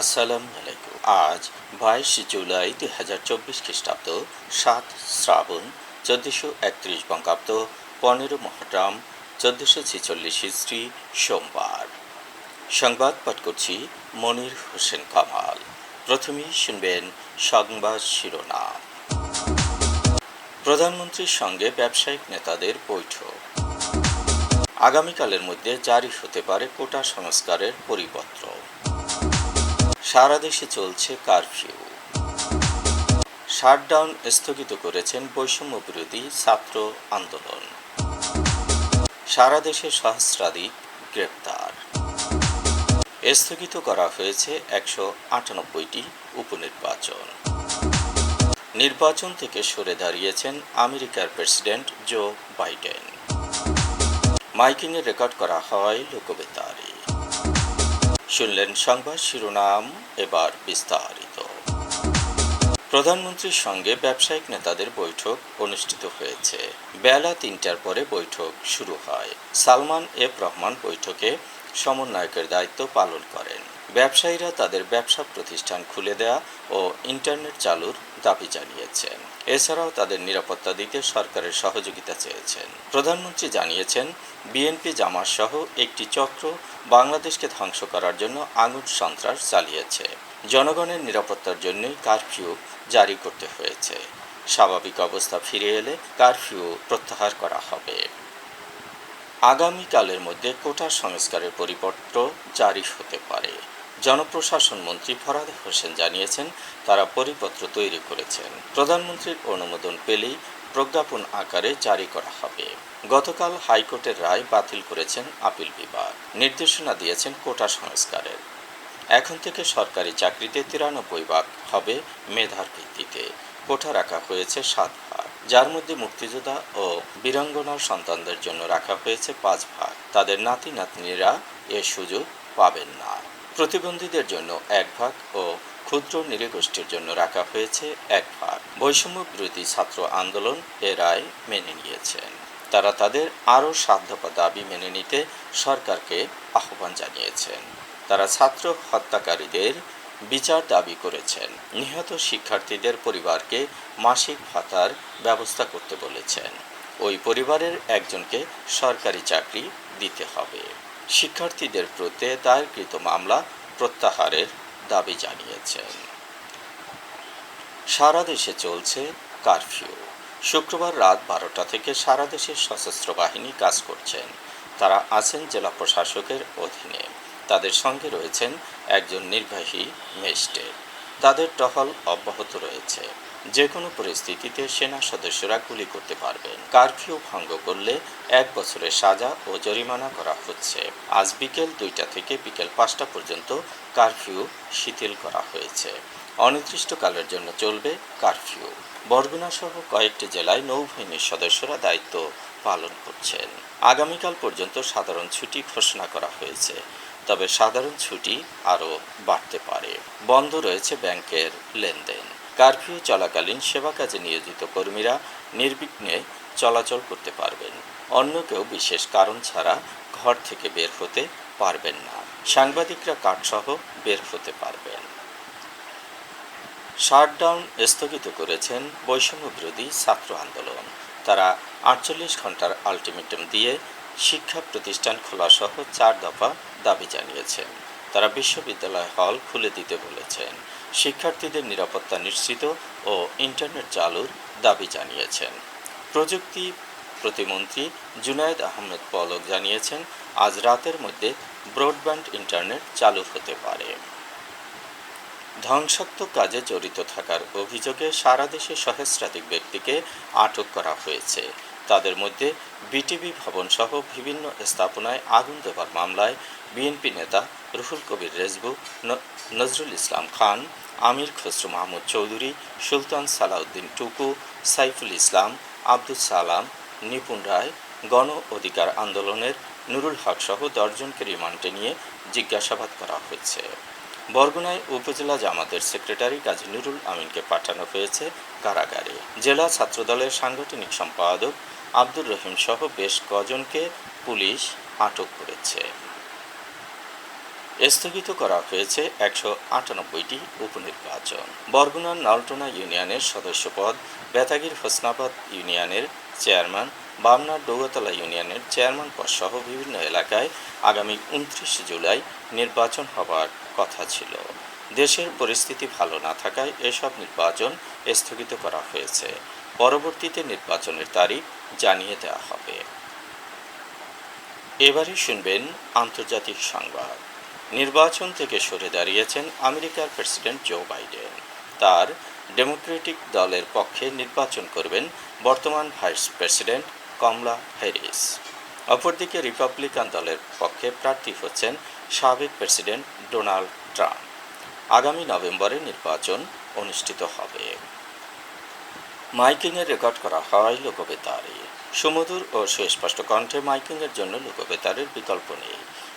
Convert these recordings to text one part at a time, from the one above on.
আসসালামু আলাইকুম। আজ বাইশ জুলাই দুই হাজার চব্বিশ খ্রিস্টাব্দ, সাত শ্রাবণ, চোদ্দশো একত্রিশ বঙ্গাব্দ, পনেরো মহরম, চোদ্দশো ছেচল্লিশ হিস্ট্রি সোমবার। সংবাদ পাঠ করছি মনির হোসেন কামাল। প্রথমেই শুনবেন সংবাদ শিরোনাম। প্রধানমন্ত্রীর সঙ্গে ব্যবসায়িক নেতাদের বৈঠক। আগামীকালের মধ্যে জারি হতে পারে কোটা সংস্কারের পরিপত্র। সারা দেশে চলছে কারফিউ। শাটডাউন স্থগিত করেছেন বৈষম্য বিরোধী ছাত্র আন্দোলন। সারা দেশে সহস্রাধিক গ্রেপ্তার। স্থগিত করা হয়েছে একশো আটানব্বইটি উপনির্বাচন। নির্বাচন থেকে সরে দাঁড়িয়েছেন আমেরিকার প্রেসিডেন্ট জো বাইডেন। মাইকিংয়ে রেকর্ড করা হয় লোকবেতারে। শুনলেন সংবাদ শিরোনাম এবার বিস্তারিত। প্রধানমন্ত্রীর সঙ্গে ব্যবসায়িক নেতাদের বৈঠক অনুষ্ঠিত হয়েছে। বেলা তিনটার পরে বৈঠক শুরু হয়। সালমান এফ রহমান বৈঠকে সমন্বয়কের দায়িত্ব পালন করেন। ব্যবসায়ীরা তাদের ব্যবসা প্রতিষ্ঠান খুলে দেয়া ও ইন্টারনেট চালুর দাবি জানিয়েছেন। এছাড়াও তাদের নিরাপত্তা দিতে সরকারের সহযোগিতা চেয়েছেন। প্রধানমন্ত্রী জানিয়েছেন, বিএনপি জামাত সহ একটি চক্র বাংলাদেশকে ধ্বংস করার জন্য আঙুর সন্ত্রাস চালিয়েছে। জনগণের নিরাপত্তার জন্যই কারফিউ জারি করতে হয়েছে। স্বাভাবিক অবস্থা ফিরে এলে কারফিউ প্রত্যাহার করা হবে। আগামীকালের মধ্যে কোটা সংস্কারের পরিপত্র জারি হতে পারে। জনপ্রশাসন মন্ত্রী ফরাদ হোসেন জানিয়েছেন, তারা পরিপত্র তৈরি করেছেন। প্রধানমন্ত্রীর অনুমোদন পেলেই প্রজ্ঞাপন আকারে জারি করা হবে। গতকাল হাইকোর্টের রায় বাতিল করেছেন আপিল বিভাগ। নির্দেশনা দিয়েছেন কোটা সংস্কারের। এখন থেকে সরকারি চাকরিতে তিরানব্বই ভাগ হবে মেধার ভিত্তিতে। কোঠা রাখা হয়েছে সাত ভাগ। যার মধ্যে মুক্তিযোদ্ধা ও বীরাঙ্গনার সন্তানদের জন্য রাখা হয়েছে পাঁচ ভাগ। তাদের নাতি নাতনিরা এ সুযোগ পাবেন না। প্রতিবন্ধীদের জন্য এক ভাগ ও ক্ষুদ্র নৃগোষ্ঠীর জন্য রাখা হয়েছে এক ভাগ। বৈষম্য বিরোধী ছাত্র আন্দোলন এ রায় মেনে নিয়েছেন। তারা তাদের আরও দফা দাবি মেনে নিতে সরকারকে আহ্বান জানিয়েছেন। তারা ছাত্র হত্যাকারীদের বিচার দাবি করেছেন। নিহত শিক্ষার্থীদের পরিবারকে মাসিক ভাতার ব্যবস্থা করতে বলেছেন। ওই পরিবারের একজনকে সরকারি চাকরি দিতে হবে। শিক্ষার্থীদের প্রতি দায়েরকৃত মামলা প্রত্যাহারের দাবি জানিয়েছেন। সারা দেশে চলছে কারফিউ। শুক্রবার রাত বারোটা থেকে সারা দেশের সশস্ত্র বাহিনী কাজ করছেন। তারা আছেন জেলা প্রশাসকের অধীনে। তাদের সঙ্গে রয়েছেন একজন নির্বাহী ম্যাজিস্ট্রেট তাদের টহল অব্যাহত রয়েছে। যে কোনো পরিস্থিতিতে সেনা সদস্যরা গুলি করতে পারবেন। কারফিউ ভঙ্গ করলে এক বছরের সাজা ও জরিমানা করা হচ্ছে। আজ বিকেল দুইটা থেকে বিকেল পাঁচটা পর্যন্ত কারফিউ শিথিল করা হয়েছে। অনির্দিষ্টকালের জন্য চলবে কারফিউ। বরগুনা সহ কয়েকটি জেলায় নৌবাহিনীর সদস্যরা দায়িত্ব পালন করছেন। আগামীকাল পর্যন্ত সাধারণ ছুটি ঘোষণা করা হয়েছে, তবে সাধারণ ছুটি আরও বাড়তে পারে। বন্ধ রয়েছে ব্যাংকের লেনদেন। কারফিউ চলাকালীন সেবা কাজে নিয়োজিত কর্মীরা নির্বিঘ্নে চলাচল করতে পারবেন। অন্য কেউ বিশেষ কারণ ছাড়া ঘর থেকে বের হতে পারবেন না। সাংবাদিকরা কাঠসহ বের হতে পারবেন। শাটডাউন স্থগিত করেছেন বৈষম্য বিরোধী ছাত্র আন্দোলন। তারা আটচল্লিশ ঘণ্টার আলটিমেটাম দিয়ে শিক্ষা প্রতিষ্ঠান খোলাসহ চার দফা দাবি জানিয়েছেন। তারা বিশ্ববিদ্যালয় হল খুলে দিতে বলেছেন। শিক্ষার্থীদের নিরাপত্তা নিশ্চিত ও ইন্টারনেট চালুর দাবি জানিয়েছেন। প্রযুক্তি প্রতিমন্ত্রী জুনায়েদ আহমেদ পলক জানিয়েছেন, আজ রাতের মধ্যে ব্রডব্যান্ড ইন্টারনেট চালু হতে পারে। ধ্বংসাত্মক কাজে জড়িত থাকার অভিযোগে সারা দেশে সহস্রাধিক ব্যক্তিকে আটক করা হয়েছে। তাদের মধ্যে বিটিভি ভবন সহ বিভিন্ন স্থাপনায় আগুন দেওয়ার মামলায় বিএনপি নেতা রুহুল কবির রেজবু নজরুল ইসলাম খান, আমির খসরু মাহমুদ চৌধুরী, সুলতান সালাউদ্দিন টুকু, সাইফুল ইসলাম আব্দুল সালাম, নিপুণ রায়, গণ অধিকার আন্দোলনের নুরুল হক সহ দশজনকে রিমান্ডে নিয়ে জিজ্ঞাসাবাদ করা হচ্ছে। বরগুনায় উপজেলা জামাতের সেক্রেটারি কাজী নুরুল আমিনকে পাঠানো হয়েছে কারাগারে। জেলা ছাত্রদলের সাংগঠনিক সম্পাদক আব্দুর রহিম সহ বেশ কজনকে পুলিশ আটক করেছে। স্থগিত করা হয়েছে একশো আটানব্বইটি উপনির্বাচন। বরগুনার নালটনা ইউনিয়নের সদস্য পদ বেতাগির হোসনাবাদ ইউনিয়নের চেয়ারম্যান বামনার ডৌগতলা ইউনিয়নের চেয়ারম্যান পদ সহ বিভিন্ন এলাকায় আগামী উনত্রিশ জুলাই নির্বাচন হবার কথা ছিল। দেশের পরিস্থিতি ভালো না থাকায় এসব নির্বাচন স্থগিত করা হয়েছে। পরবর্তীতে নির্বাচনের তারিখ জানিয়ে দেওয়া হবে। এবারে শুনবেন আন্তর্জাতিক সংবাদ। নির্বাচন থেকে সরে দাঁড়িয়েছেন আমেরিকার প্রেসিডেন্ট জো বাইডেন। তার ডেমোক্রেটিক দলের পক্ষে নির্বাচন করবেন বর্তমান ভাইস প্রেসিডেন্ট কমলা হ্যারিস। অপরদিকে রিপাবলিকান দলের পক্ষে প্রার্থী হচ্ছেন সাবেক প্রেসিডেন্ট ডোনাল্ড ট্রাম্প। আগামী নভেম্বরে নির্বাচন অনুষ্ঠিত হবে। মাইকিংয়ের রেকর্ড করা হয় লোকবেতারে। সুমধুর ও সুস্পষ্ট কণ্ঠে মাইকিংয়ের জন্য লোকবেতারের বিকল্প নেই।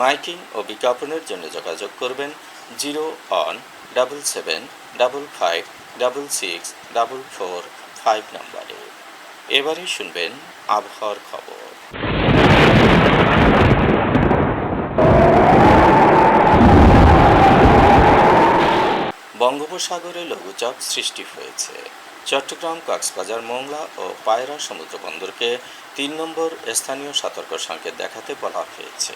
মাইকিং ও বিজ্ঞাপনের জন্য যোগাযোগ করবেন zero one double seven double five double six double four five নম্বরে। এবারে শুনবেন আবহাওয়ার খবর। বঙ্গোপসাগরে লঘুচাপ সৃষ্টি হয়েছে। চট্টগ্রাম, কক্সবাজার, মোংলা ও পায়রা সমুদ্র বন্দরকে তিন নম্বর স্থানীয় সতর্ক সংকেত দেখাতে বলা হয়েছে।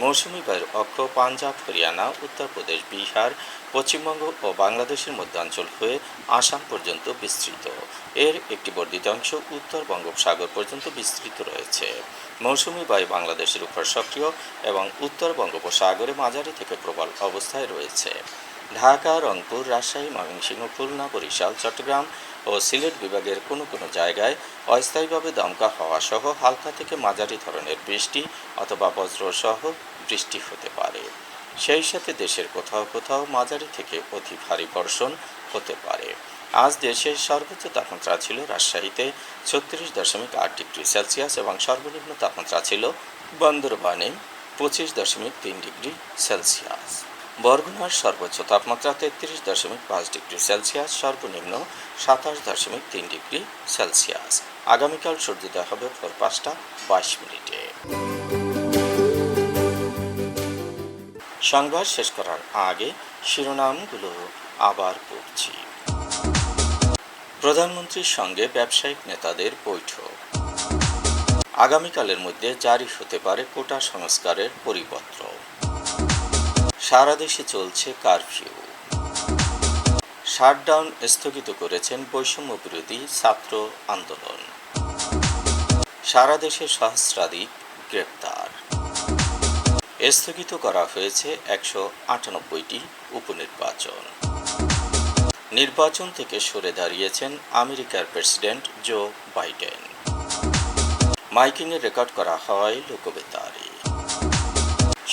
মৌসুমি বায়ুর অক্ষ পাঞ্জাব, হরিয়ানা, উত্তরপ্রদেশ, বিহার, পশ্চিমবঙ্গ ও বাংলাদেশের মধ্যাঞ্চল হয়ে আসাম পর্যন্ত বিস্তৃত। এর একটি বর্ধিত অংশ উত্তর বঙ্গোপসাগর পর্যন্ত বিস্তৃত রয়েছে। মৌসুমি বায়ু বাংলাদেশের উপর সক্রিয় এবং উত্তর বঙ্গোপসাগরে মাঝারি থেকে প্রবল অবস্থায় রয়েছে। ঢাকা, রংপুর, রাজশাহী, ময়মনসিংহ, খুলনা, বরিশাল, চট্টগ্রাম ও সিলেট বিভাগের কোনো কোনো জায়গায় অস্থায়ীভাবে দমকা হওয়া সহ হালকা থেকে মাঝারি ধরনের বৃষ্টি অথবা বজ্রসহ বৃষ্টি হতে পারে। সেই সাথে দেশের কোথাও কোথাও মাঝারি থেকে অতি ভারী বর্ষণ হতে পারে। আজ দেশের সর্বোচ্চ তাপমাত্রা ছিল রাজশাহীতে ছত্রিশ দশমিক আট ডিগ্রি সেলসিয়াস এবং সর্বনিম্ন তাপমাত্রা ছিল বন্দরবানে পঁচিশ দশমিক তিন ডিগ্রি সেলসিয়াস। বরগুনার সর্বোচ্চ তাপমাত্রা তেত্রিশ দশমিক পাঁচ ডিগ্রি সেলসিয়াস, সর্বনিম্ন সাতাশ দশমিক তিন ডিগ্রি সেলসিয়াস। আগামীকাল সূর্যোদয় হবে ভোর পাঁচটা বাইশ মিনিটে। সংবাদ শেষ করার আগে শিরোনামগুলো আবার পড়ছি। প্রধানমন্ত্রীর সঙ্গে ব্যবসায়িক নেতাদের বৈঠক। আগামীকালের মধ্যে জারি হতে পারে কোটা সংস্কারের পরিপত্র। সারা দেশে চলছে কারফিউ। শাটডাউন স্থগিত করেছেন বৈষম্য বিরোধী ছাত্র আন্দোলন। সারা দেশে সহস্রাধিক গ্রেপ্তার। স্থগিত করা হয়েছে একশো আটানব্বইটি উপনির্বাচন। নির্বাচন থেকে সরে দাঁড়িয়েছেন আমেরিকার প্রেসিডেন্ট জো বাইডেন। মাইকিংয়ে রেকর্ড করা হয় লোকবেতারে।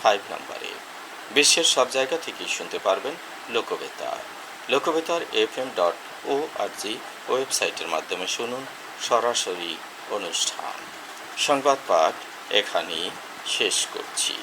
five নম্বরে বিশ্বের সব জায়গা থেকেই শুনতে পারবেন Lokobetar Lokobetar F M dot O R G ওয়েবসাইটের মাধ্যমে শুনুন সরাসরি অনুষ্ঠান। সংবাদ পাঠ এখানেই শেষ করছি।